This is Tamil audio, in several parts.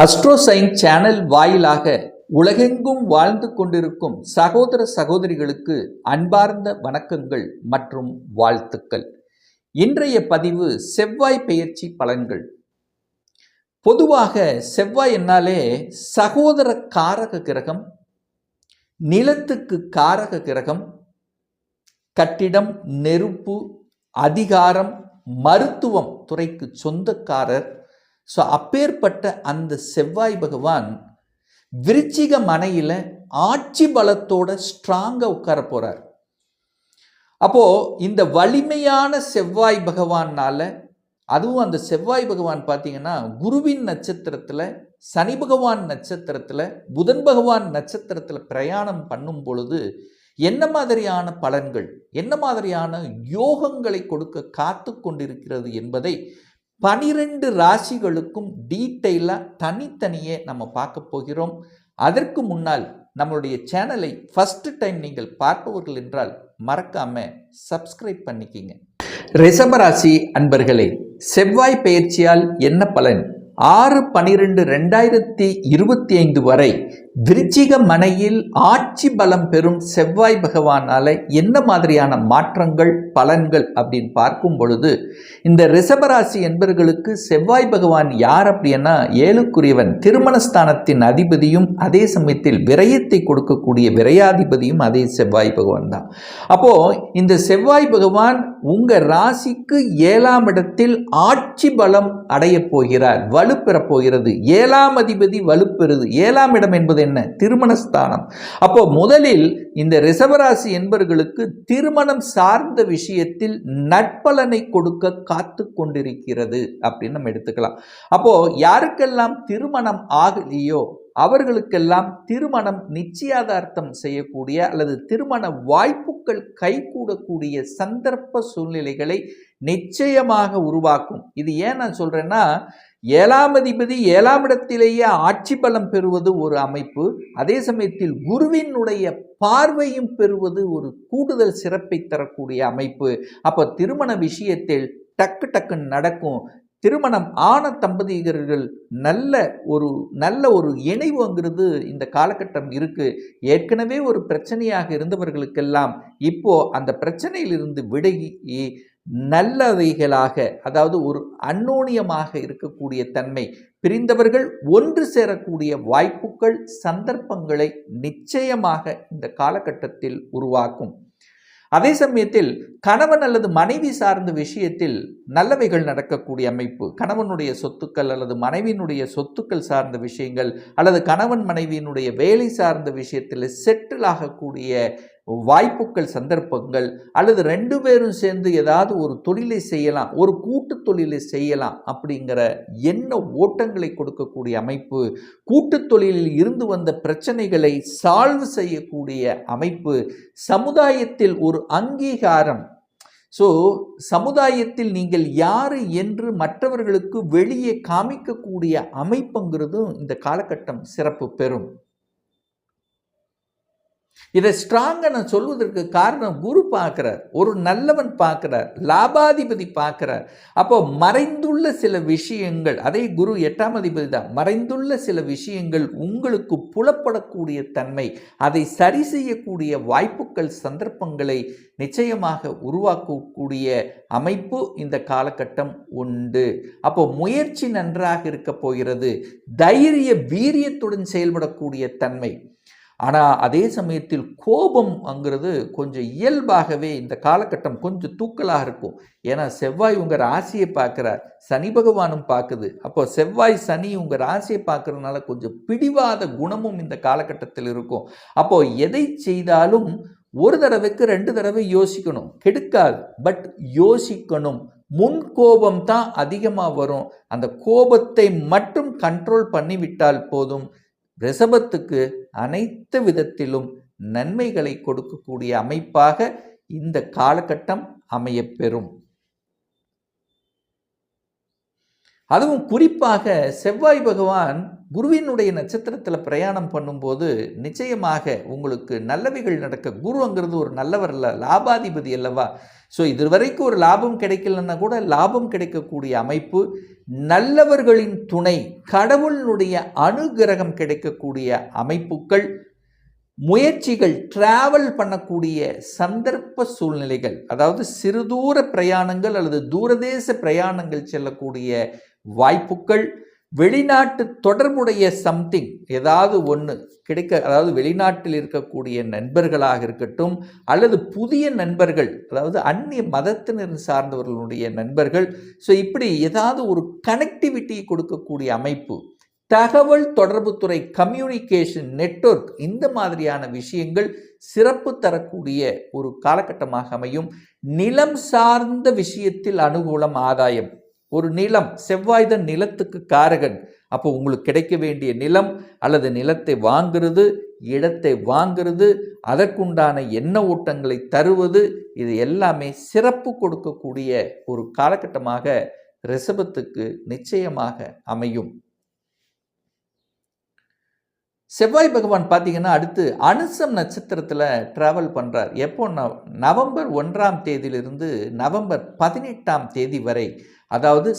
அஸ்ட்ரோசைன் சேனல் வாயிலாக உலகெங்கும் வாழ்ந்து கொண்டிருக்கும் சகோதர சகோதரிகளுக்கு அன்பார்ந்த வணக்கங்கள் மற்றும் வாழ்த்துக்கள். இன்றைய பதிவு செவ்வாய் பெயர்ச்சி பலன்கள். பொதுவாக செவ்வாய் என்னாலே சகோதர காரக கிரகம் நிலத்துக்கு காரக கிரகம் கட்டிடம் நெருப்பு அதிகாரம் மருத்துவம் துறைக்கு சொந்தக்காரர் ஸோ அப்பேற்பட்ட அந்த செவ்வாய் பகவான் விருச்சிக மனையில் ஆட்சி பலத்தோட ஸ்ட்ராங்காக உட்கார போகிறார் அப்போது இந்த வலிமையான செவ்வாய் பகவான்னால் அதுவும் அந்த செவ்வாய் பகவான் பார்த்தீங்கன்னா குருவின் நட்சத்திரத்தில் சனி பகவான் நட்சத்திரத்தில் புதன் பகவான் நட்சத்திரத்தில் பிரயாணம் பண்ணும் பொழுது என்ன மாதிரியான பலன்கள் என்ன மாதிரியான யோகங்களை கொடுக்க காத்து கொண்டிருக்கிறது என்பதை பனிரெண்டு ராசிகளுக்கும் டீட்டெயிலாக தனித்தனியே நம்ம பார்க்க போகிறோம். அதற்கு முன்னால் நம்மளுடைய சேனலை ஃபஸ்ட்டு டைம் நீங்கள் பார்ப்பவர்கள் என்றால் மறக்காமல் சப்ஸ்கிரைப் பண்ணிக்கிங்க. ரிஷபராசி அன்பர்களே செவ்வாய் பயிற்சியால் என்ன பலன்? ஆறு பனிரெண்டு ரெண்டாயிரத்தி இருபத்தி ஐந்து வரை விருச்சிக மனையில் ஆட்சி பலம் பெறும் செவ்வாய் பகவானால் என்ன மாதிரியான மாற்றங்கள் பலன்கள் அப்படின்னு பார்க்கும் பொழுது இந்த ரிஷபராசி என்பர்களுக்கு செவ்வாய் பகவான் யார் அப்படின்னா ஏழுக்குரியவன் திருமணஸ்தானத்தின் அதிபதியும் அதே சமயத்தில் விரயத்தை கொடுக்கக்கூடிய விரையாதிபதியும் அதே செவ்வாய் பகவான் தான். அப்போது இந்த செவ்வாய் பகவான் உங்கள் ராசிக்கு ஏழாம் இடத்தில் ஆட்சி பலம் அடையப் போகிறார் வலுப்பெறப் போகிறது. ஏழாம் அதிபதி வலுப்பெறுது. ஏழாம் இடம் என்பது என்ன? திருமணஸ்தானம். அப்போ முதலில் இந்த ரிசவராசி என்பவர்களுக்கு திருமணம் சார்ந்த விஷயத்தில் நட்பலனை கொடுக்க காத்து கொண்டிருக்கிறது அப்படின்னு நம்ம எடுத்துக்கலாம். அப்போ யாருக்கெல்லாம் திருமணம் ஆகலையோ அவர்களுக்கெல்லாம் திருமணம் நிச்சயதார்த்தம் செய்யக்கூடிய அல்லது திருமண வாய்ப்புகள் கைகூடக்கூடிய சந்தர்ப்ப சூழ்நிலைகளை நிச்சயமாக உருவாக்கும். இது ஏன் நான் சொல்கிறேன்னா ஏழாம் அதிபதி ஏழாம் இடத்திலேயே ஆட்சி பலம் பெறுவது ஒரு அமைப்பு அதே சமயத்தில் குருவினுடைய பார்வையும் பெறுவது ஒரு கூடுதல் சிறப்பை தரக்கூடிய அமைப்பு. அப்போ திருமண விஷயத்தில் டக்கு டக்குன்னு நடக்கும். திருமணம் ஆன தம்பதியர்கள் நல்ல ஒரு நல்ல ஒரு இணைவுங்கிறது இந்த காலகட்டம் இருக்குது ஏற்கனவே ஒரு பிரச்சனையாக இருந்தவர்களுக்கெல்லாம் இப்போ அந்த பிரச்சனையிலிருந்து விலகி நல்லவைகளாக அதாவது ஒரு அன்னோனியமாக இருக்கக்கூடிய தன்மை பிரிந்தவர்கள் ஒன்று சேரக்கூடிய வாய்ப்புகள் சந்தர்ப்பங்களை நிச்சயமாக இந்த காலகட்டத்தில் உருவாக்கும். அதே சமயத்தில் கணவன் அல்லது மனைவி சார்ந்த விஷயத்தில் நல்லவைகள் நடக்கக்கூடிய அமைப்பு கணவனுடைய சொத்துக்கள் அல்லது மனைவியினுடைய சொத்துக்கள் சார்ந்த விஷயங்கள் அல்லது கணவன் மனைவியினுடைய வேலை சார்ந்த விஷயத்தில் செட்டில் ஆகக்கூடிய வாய்ப்புகள் சந்தர்ப்பங்கள் அல்லது ரெண்டு பேரும் சேர்ந்து ஏதாவது ஒரு தொழிலை செய்யலாம் ஒரு கூட்டு தொழிலை செய்யலாம் அப்படிங்கிற என்ன ஓட்டங்களை கொடுக்கக்கூடிய அமைப்பு கூட்டு தொழிலில் இருந்து வந்த பிரச்சனைகளை சால்வ் செய்யக்கூடிய அமைப்பு சமுதாயத்தில் ஒரு அங்கீகாரம். ஸோ சமுதாயத்தில் நீங்கள் யார் என்று மற்றவர்களுக்கு வெளியே காமிக்கக்கூடிய அமைப்புங்கிறதும் இந்த காலகட்டம் சிறப்பு பெறும். இதை ஸ்ட்ராங்காக நான் சொல்வதற்கு காரணம் குரு பார்க்குறார் ஒரு நல்லவன் பார்க்குறார் லாபாதிபதி பார்க்குறார். அப்போ மறைந்துள்ள சில விஷயங்கள் அதே குரு எட்டாம் அதிபதி தான் மறைந்துள்ள சில விஷயங்கள் உங்களுக்கு புலப்படக்கூடிய தன்மை அதை சரி செய்யக்கூடிய வாய்ப்புகள் சந்தர்ப்பங்களை நிச்சயமாக உருவாக்கக்கூடிய அமைப்பு இந்த காலகட்டம் உண்டு. அப்போ முயற்சி நன்றாக இருக்க போகிறது தைரிய வீரியத்துடன் செயல்படக்கூடிய தன்மை. ஆனால் அதே சமயத்தில் கோபம் அங்கிறது கொஞ்சம் இயல்பாகவே இந்த காலகட்டம் கொஞ்சம் தூக்கலாக இருக்கும். ஏன்னா செவ்வாய் உங்கள் ராசியை பார்க்குறார். சனி பகவானும் பார்க்குது. அப்போ செவ்வாய் சனி உங்கள் ராசியை பார்க்குறதுனால கொஞ்சம் பிடிவாத குணமும் இந்த காலகட்டத்தில் இருக்கும். அப்போது எதை செய்தாலும் ஒரு தடவைக்கு ரெண்டு தடவை யோசிக்கணும். கெடுக்காது. பட் யோசிக்கணும். முன் கோபம் தான் அதிகமாக வரும். அந்த கோபத்தை மட்டும் கண்ட்ரோல் பண்ணிவிட்டால் போதும். ரிஷபத்துக்கு அனைத்து விதத்திலும் நன்மைகளை கொடுக்கக்கூடிய அமைப்பாக இந்த காலகட்டம் அமையப்பெறும். அதுவும் குறிப்பாக செவ்வாய் பகவான் குருவினுடைய நட்சத்திரத்தில் பிரயாணம் பண்ணும்போது நிச்சயமாக உங்களுக்கு நல்லவைகள் நடக்க குருங்கிறது ஒரு நல்லவர் அல்ல லாபாதிபதி அல்லவா? ஸோ இது வரைக்கும் ஒரு லாபம் கிடைக்கலன்னா கூட லாபம் கிடைக்கக்கூடிய அமைப்பு நல்லவர்களின் துணை கடவுளினுடைய அனுகிரகம் கிடைக்கக்கூடிய அமைப்புகள் முயற்சிகள் டிராவல் பண்ணக்கூடிய சந்தர்ப்ப சூழ்நிலைகள் அதாவது சிறுதூர பிரயாணங்கள் அல்லது தூரதேச பிரயாணங்கள் செல்லக்கூடிய வாய்ப்புகள் வெளிநாட்டு தொடர்புடைய சம்திங் ஏதாவது ஒன்று கிடைக்க அதாவது வெளிநாட்டில் இருக்கக்கூடிய நண்பர்களாக இருக்கட்டும் அல்லது புதிய நண்பர்கள் அதாவது அந்நிய மதத்தினர் சார்ந்தவர்களுடைய நண்பர்கள். ஸோ இப்படி ஏதாவது ஒரு கனெக்டிவிட்டி கொடுக்கக்கூடிய அமைப்பு தகவல் தொடர்புத்துறை கம்யூனிகேஷன் நெட்வொர்க் இந்த மாதிரியான விஷயங்கள் சிறப்பு தரக்கூடிய ஒரு காலகட்டமாக அமையும். நிலம் சார்ந்த விஷயத்தில் அனுகூலம் ஆதாயம். ஒரு நிலம் செவ்வாய்தான் நிலத்துக்கு காரகன். அப்போ உங்களுக்கு கிடைக்க வேண்டிய நிலம் அல்லது நிலத்தை வாங்குறது இடத்தை வாங்குறது அதற்குண்டான எண்ண ஓட்டங்களை தருவது இது எல்லாமே சிறப்பு கொடுக்கக்கூடிய ஒரு காலகட்டமாக ரிஷபத்துக்கு நிச்சயமாக அமையும். செவ்வாய் பகவான் பார்த்தீங்கன்னா அடுத்து அனுசம் நட்சத்திரத்தில் ட்ராவல் பண்ணுறார் எப்போ? நவம்பர் ஒன்றாம் தேதியிலிருந்து நவம்பர் பதினெட்டாம் தேதி வரை. அதாவது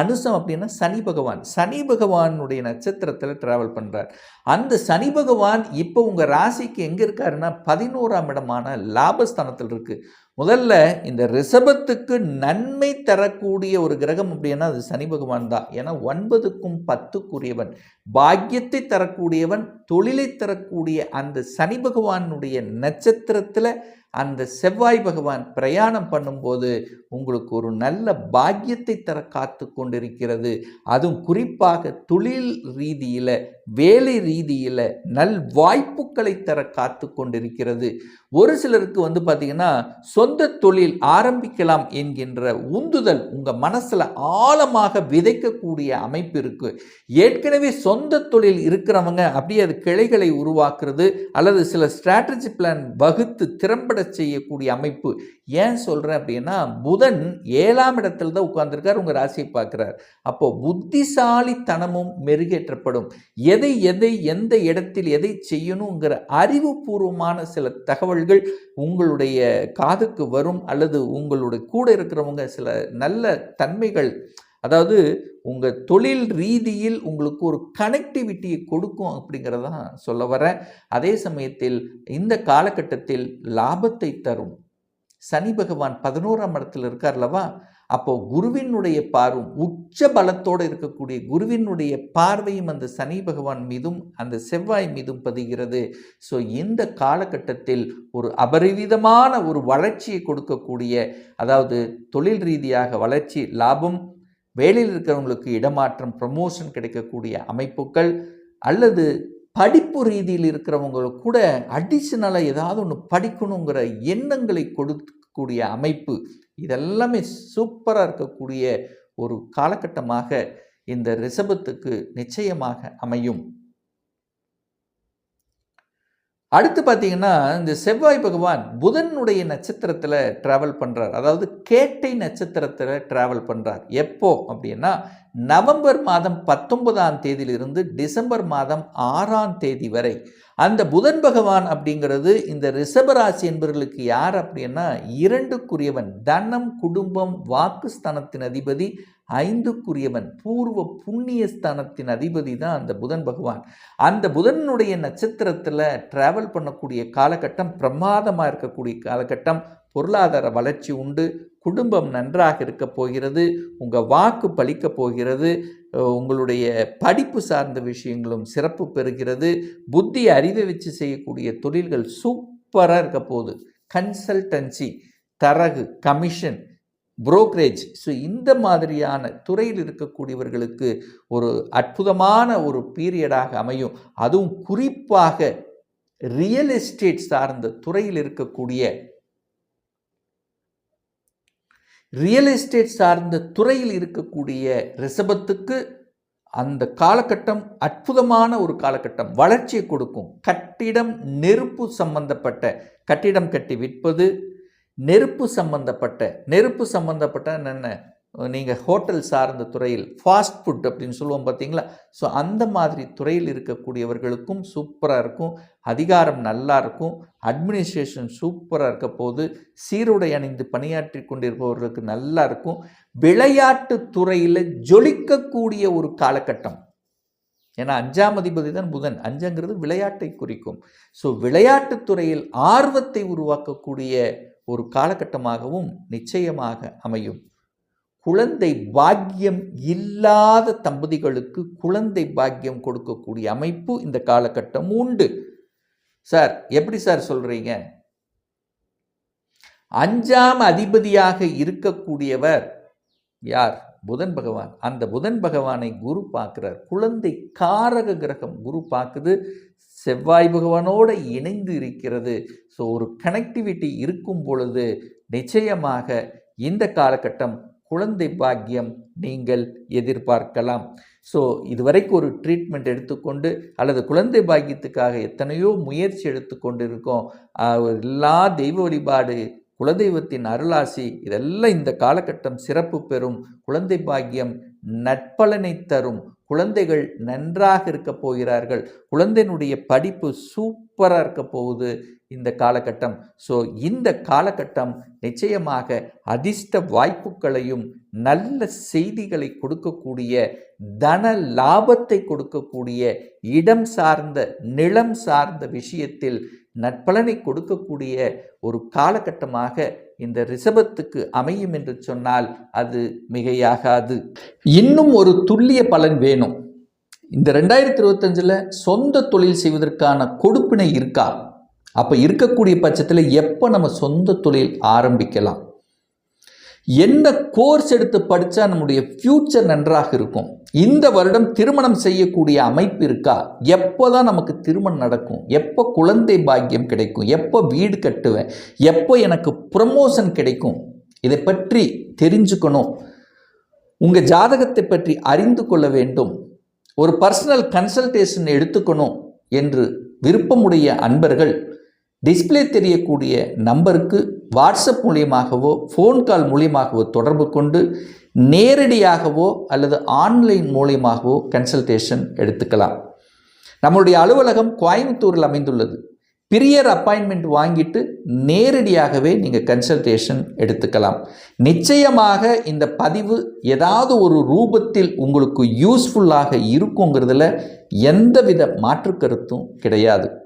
அனுசம் அப்படின்னா சனி பகவான். சனி பகவானுடைய நட்சத்திரத்தில் ட்ராவல் பண்ணுறார் அந்த சனி பகவான் இப்போ உங்கள் ராசிக்கு எங்கே இருக்காருன்னா பதினோராம் இடமான லாபஸ்தானத்தில் இருக்குது முதல்ல இந்த ரிஷபத்துக்கு நன்மை தரக்கூடிய ஒரு கிரகம் அப்படின்னா அது சனி பகவான் தான். ஏன்னா ஒன்பதுக்கும் பத்துக்குரியவன். பாக்கியத்தை தரக்கூடியவன் தொழிலை தரக்கூடிய அந்த சனி பகவானுடைய நட்சத்திரத்தில் அந்த செவ்வாய் பகவான் பிரயாணம் பண்ணும்போது உங்களுக்கு ஒரு நல்ல பாக்கியத்தை தர காத்து கொண்டிருக்கிறது அதுவும் குறிப்பாக தொழில் ரீதியில் வேலை ரீதியில் நல் வாய்ப்புகளை தர காத்து கொண்டிருக்கிறது. ஒரு சிலருக்கு வந்து பார்த்திங்கன்னா சொந்த தொழில் ஆரம்பிக்கலாம் என்கின்ற உந்துதல் உங்கள் மனசில் ஆழமாக விதைக்கக்கூடிய அமைப்பு இருக்குது ஏற்கனவே சொந்த தொழில் இருக்கிறவங்க அப்படியே அது கிளைகளை உருவாக்குறது அல்லது சில ஸ்ட்ராட்டஜி பிளான் வகுத்து திறம்பட செய்யக்கூடிய அமைப்பு. ஏன் சொல்கிறேன் அப்படின்னா புதன் ஏழாம் இடத்துல தான் உட்காந்துருக்கார் உங்கள் ராசியை பார்க்குறார். அப்போது புத்திசாலித்தனமும் மெருகேற்றப்படும். எதை எதை எந்த இடத்தில் எதை செய்யணுங்கிற அறிவுபூர்வமான சில தகவல்கள் உங்களுடைய காதுக்கு வரும் அல்லது உங்களுடைய கூட இருக்கிறவங்க சில நல்ல தன்மைகள் அதாவது உங்கள் தொழில் ரீதியில் உங்களுக்கு ஒரு கனெக்டிவிட்டியை கொடுக்கும் அப்படிங்கிறதான் சொல்ல வரேன். அதே சமயத்தில் இந்த காலகட்டத்தில் லாபத்தை தரும். சனி பகவான் பதினோராம் இடத்துல இருக்கார்லவா அப்போ குருவினுடைய பார்வும் உச்ச பலத்தோடு இருக்கக்கூடிய குருவினுடைய பார்வையும் அந்த சனி பகவான் மீதும் அந்த செவ்வாய் மீதும் பதிகிறது. ஸோ இந்த காலகட்டத்தில் ஒரு அபரிவிதமான ஒரு வளர்ச்சியை கொடுக்கக்கூடிய அதாவது தொழில் ரீதியாக வளர்ச்சி லாபம் வேலையில் இருக்கிறவங்களுக்கு இடமாற்றம் ப்ரமோஷன் கிடைக்கக்கூடிய அமைப்புகள் அல்லது படிப்பு ரீதியில் இருக்கிறவங்களுக்கு கூட அடிஷ்னலாக ஏதாவது ஒன்று படிக்கணுங்கிற எண்ணங்களை கொடுக்கக்கூடிய அமைப்பு இதெல்லாமே சூப்பராக இருக்கக்கூடிய ஒரு காலகட்டமாக இந்த ரிஷபத்துக்கு நிச்சயமாக அமையும். அடுத்து பார்த்தீங்கன்னா இந்த செவ்வாய் பகவான் புதனுடைய நட்சத்திரத்தில் ட்ராவல் பண்ணுறார் அதாவது கேட்டை நட்சத்திரத்தில் ட்ராவல் பண்ணுறார் எப்போ? அப்படின்னா நவம்பர் மாதம் பத்தொன்பதாம் தேதியிலிருந்து டிசம்பர் மாதம் ஆறாம் தேதி வரை. அந்த புதன் பகவான் அப்படிங்கிறது இந்த ரிஷபராசி என்பவர்களுக்கு யார் அப்படின்னா இரண்டுக்குரியவன். தனம் குடும்பம் வாக்குஸ்தானத்தின் அதிபதி ஐந்துக்குரியவன் பூர்வ புண்ணிய ஸ்தானத்தின் அதிபதி தான் அந்த புதன் பகவான். அந்த புதனுடைய நட்சத்திரத்தில் ட்ராவல் பண்ணக்கூடிய காலகட்டம் பிரமாதமாக இருக்கக்கூடிய காலகட்டம். பொருளாதார வளர்ச்சி உண்டு. குடும்பம் நன்றாக இருக்க போகிறது. உங்கள் வாக்கு பழிக்க போகிறது. உங்களுடைய படிப்பு சார்ந்த விஷயங்களும் சிறப்பு பெறுகிறது. புத்தி அறிவை வச்சு செய்யக்கூடிய தொழில்கள் சூப்பராக இருக்க போகுது. கன்சல்டன்சி தரகு கமிஷன் புரோக்கரேஜ் ஸோ இந்த மாதிரியான துறையில் இருக்கக்கூடியவர்களுக்கு ஒரு அற்புதமான ஒரு பீரியடாக அமையும். அதுவும் குறிப்பாக ரியல் எஸ்டேட் சார்ந்த துறையில் இருக்கக்கூடிய ரியல் எஸ்டேட் சார்ந்த துறையில் இருக்கக்கூடிய ரிஷபத்துக்கு அந்த காலகட்டம் அற்புதமான ஒரு காலகட்டம். வளர்ச்சியை கொடுக்கும். கட்டிடம் நெருப்பு சம்பந்தப்பட்ட கட்டிடம் கட்டி விற்பது நெருப்பு சம்பந்தப்பட்ட நெருப்பு சம்பந்தப்பட்ட என்னென்ன? நீங்கள் ஹோட்டல் சார்ந்த துறையில் ஃபாஸ்ட் ஃபுட் அப்படின்னு சொல்லுவோம் பார்த்தீங்களா? ஸோ அந்த மாதிரி துறையில் இருக்கக்கூடியவர்களுக்கும் சூப்பராக இருக்கும். அதிகாரம் நல்லா இருக்கும். அட்மினிஸ்ட்ரேஷன் சூப்பராக இருக்க போது சீருடை அணிந்து பணியாற்றி கொண்டிருப்பவர்களுக்கு நல்லா இருக்கும். விளையாட்டு துறையில் ஜொலிக்கக்கூடிய ஒரு காலகட்டம். ஏன்னா அஞ்சாம் அதிபதி தான் புதன். அஞ்சுங்கிறது விளையாட்டை குறிக்கும். ஸோ விளையாட்டுத் துறையில் ஆர்வத்தை உருவாக்கக்கூடிய ஒரு காலகட்டமாகவும் நிச்சயமாக அமையும். குழந்தை பாக்கியம் இல்லாத தம்பதிகளுக்கு குழந்தை பாக்கியம் கொடுக்கக்கூடிய அமைப்பு இந்த காலகட்டம் உண்டு. சார் எப்படி சார் சொல்கிறீங்க அஞ்சாம் அதிபதியாக இருக்கக்கூடியவர் யார்? புதன் பகவான். அந்த புதன் பகவானை குரு பார்க்குறார். குழந்தை காரக கிரகம் குரு பார்க்குது. செவ்வாய் பகவானோடு இணைந்து இருக்கிறது. ஸோ ஒரு கனெக்டிவிட்டி இருக்கும் பொழுது நிச்சயமாக இந்த காலகட்டம் குழந்தை பாக்கியம் நீங்கள் எதிர்பார்க்கலாம். ஸோ இதுவரைக்கும் ஒரு ட்ரீட்மெண்ட் எடுத்துக்கொண்டு அல்லது குழந்தை பாக்கியத்துக்காக எத்தனையோ முயற்சி எடுத்துக்கொண்டு இருக்கோம் எல்லா தெய்வ வழிபாடு குலதெய்வத்தின் அருளாசி இதெல்லாம் இந்த காலகட்டம் சிறப்பு பெறும் குழந்தை பாக்கியம் நட்பலனை தரும். குழந்தைகள் நன்றாக இருக்க போகிறார்கள். குழந்தையினுடைய படிப்பு சூப்பராக இருக்க போகுது இந்த காலகட்டம். ஸோ இந்த காலகட்டம் நிச்சயமாக அதிர்ஷ்ட வாய்ப்புகளையும் நல்ல செய்திகளை கொடுக்கக்கூடிய தன லாபத்தை கொடுக்கக்கூடிய இடம் சார்ந்த நிலம் சார்ந்த விஷயத்தில் நட்பலனை கொடுக்கக்கூடிய ஒரு காலகட்டமாக இந்த ரிஷபத்துக்கு அமையும் என்று சொன்னால் அது மிகையாகாது. இன்னும் ஒரு துல்லிய பலன் வேணும். இந்த ரெண்டாயிரத்தி இருபத்தஞ்சில் சொந்த தொழில் செய்வதற்கான கொடுப்பினை இருக்கா? அப்போ இருக்கக்கூடிய பட்சத்தில் எப்போ நம்ம சொந்த தொழில் ஆரம்பிக்கலாம்? என்ன கோர்ஸ் எடுத்து படித்தா நம்முடைய ஃப்யூச்சர் நன்றாக இருக்கும்? இந்த வருடம் திருமணம் செய்யக்கூடிய அமைப்பு இருக்கா? எப்போ தான் நமக்கு திருமணம் நடக்கும்? எப்போ குழந்தை பாக்கியம் கிடைக்கும்? எப்போ வீடு கட்டுவேன்? எப்போ எனக்கு ப்ரமோஷன் கிடைக்கும்? இதை பற்றி தெரிஞ்சுக்கணும். உங்கள் ஜாதகத்தை பற்றி அறிந்து கொள்ள வேண்டும். ஒரு பர்சனல் கன்சல்டேஷன் எடுத்துக்கணும் என்று விருப்பமுடைய அன்பர்கள் டிஸ்ப்ளே தெரியக்கூடிய நம்பருக்கு வாட்ஸ்அப் மூலியமாகவோ ஃபோன் கால் மூலியமாகவோ தொடர்பு கொண்டு நேரடியாகவோ அல்லது ஆன்லைன் மூலியமாகவோ கன்சல்டேஷன் எடுத்துக்கலாம். நம்மளுடைய அலுவலகம் கோயம்புத்தூரில் அமைந்துள்ளது. பிரியர் அப்பாயின்மெண்ட் வாங்கிட்டு நேரடியாகவே நீங்கள் கன்சல்டேஷன் எடுத்துக்கலாம். நிச்சயமாக இந்த பதிவு ஏதாவது ஒரு ரூபத்தில் உங்களுக்கு யூஸ்ஃபுல்லாக இருக்குங்கிறதுல எந்தவித மாற்று கருத்தும் கிடையாது.